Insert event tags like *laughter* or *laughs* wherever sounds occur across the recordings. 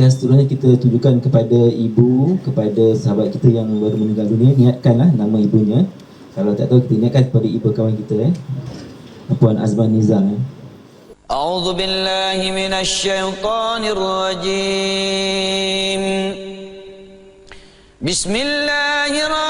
Al-Fatihah seterusnya kita tujukan kepada ibu, kepada sahabat kita yang baru meninggal dunia, niatkanlah nama ibunya. Kalau tak tahu kita ingatkan kepada ibu kawan kita eh. Puan Azman Nizam eh. أعوذ بالله من الشيطان الرجيم بسم الله الرحمن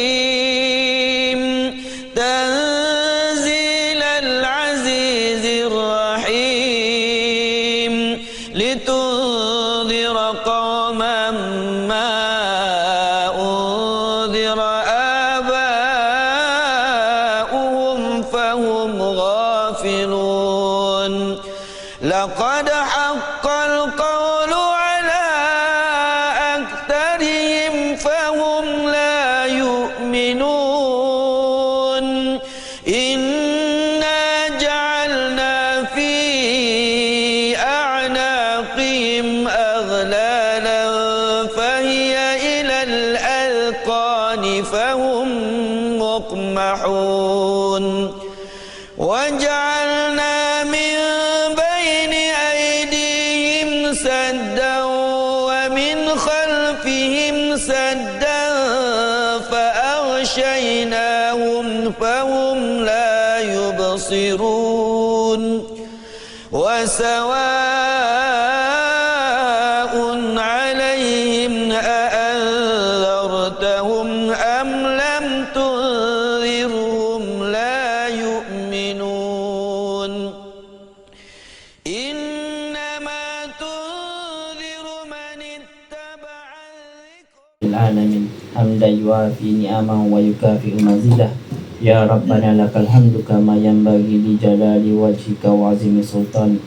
لقد حق القول على أكثرهم فهم لا يؤمنون. إنا جعلنا في أعناقهم أغلالا فهي إلى الأذقان فهم مقمحون. وجعلنا فأغشيناهم فهم لا يبصرون وسواء العالمين حمدا يوافي نعما ويكافئ مزيده يا ربنا لك الحمد كما ينبغي لجلال وجهك وعظيم سلطانك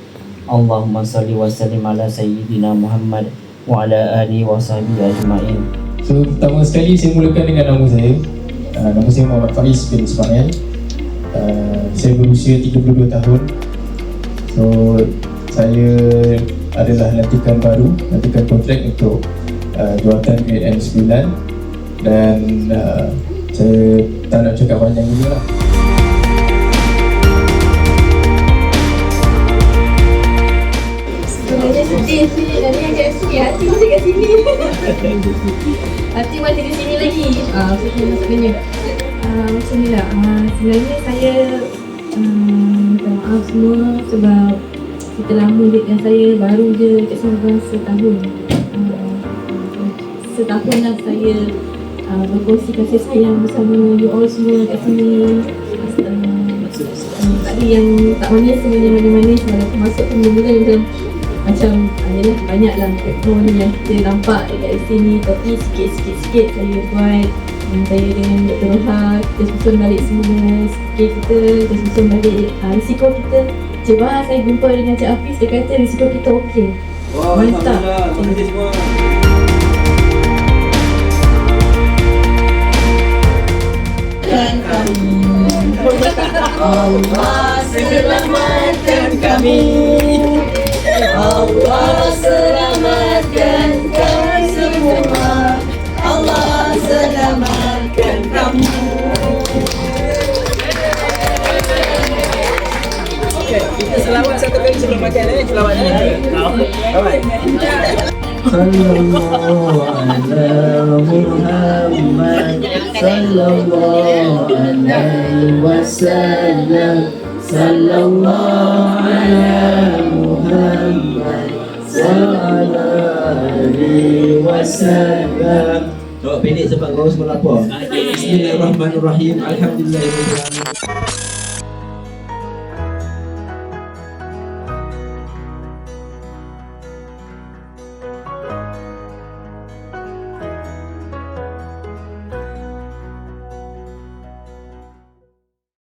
اللهم صل وسلم على سيدنا محمد وعلى آله وصحبه أجمعين So pertama sekali saya mulakan dengan nama saya uh, Nama saya Muhammad Faiz bin Ismail uh, Saya berusia 32 tahun So saya adalah lantikan baru Lantikan kontrak untuk uh, jawatan grade M9 Dan uh, saya tak nak cakap panjang dulu lah. Sebenarnya sedih sih, hati masih kat sini. Hati *laughs* masih di sini lagi. Ah, uh, so, maksudnya? Uh, Macam ni lah, uh, sebenarnya saya uh, Minta maaf semua sebab Kita lama je dan saya. Baru je kat sini setahun Setahun lah saya uh, berkongsi kasih sayang bersama you all semua kat sini. Uh, tadi yang tak manis semuanya manis-manis walaupun masuk mula macam macam adalah banyak lah background yang kita nampak dekat sini. Tapi sikit-sikit-sikit saya buat saya dengan Dr. Roha kita susun balik semua. Sikit kita kita susun balik uh, risiko kita. Cuba saya jumpa dengan Cik Hafiz dia kata risiko kita okey. Mantap. Allah Sallallahu ala Muhammad Sallallahu alaihi wasallam Sallallahu ala Muhammad Sallallahu alaihi wasallam Jawab pendek sebab kau semua lapar. Bismillahirrahmanirrahim. Alhamdulillah.